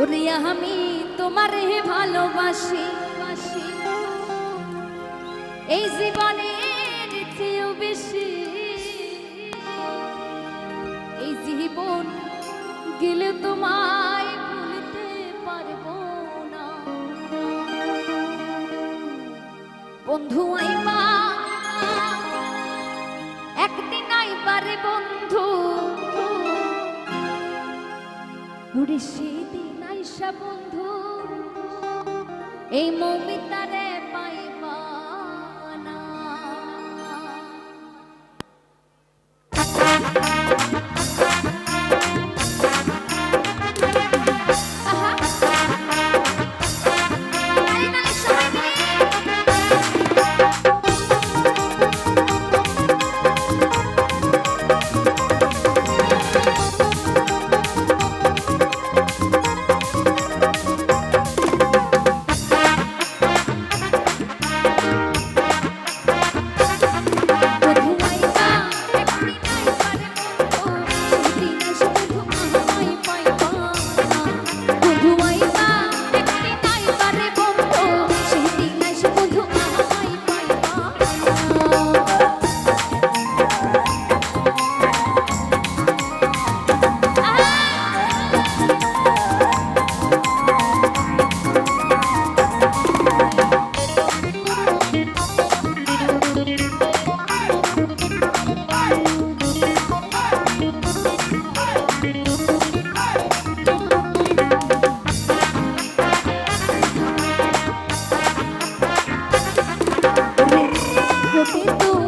ওরে আমি তোমার হে ভালোবাসি। এই জীবনের চেয়েও বেশি। এই জীবন গেলে তোমায় ভুলতে পারব না। বন্ধু আইবা, একদিন আইবারে বন্ধু। ঘুরে সেদিন আইসা বন্ধু এই মমিতারে পাইবা না। জ্যোতি তুমি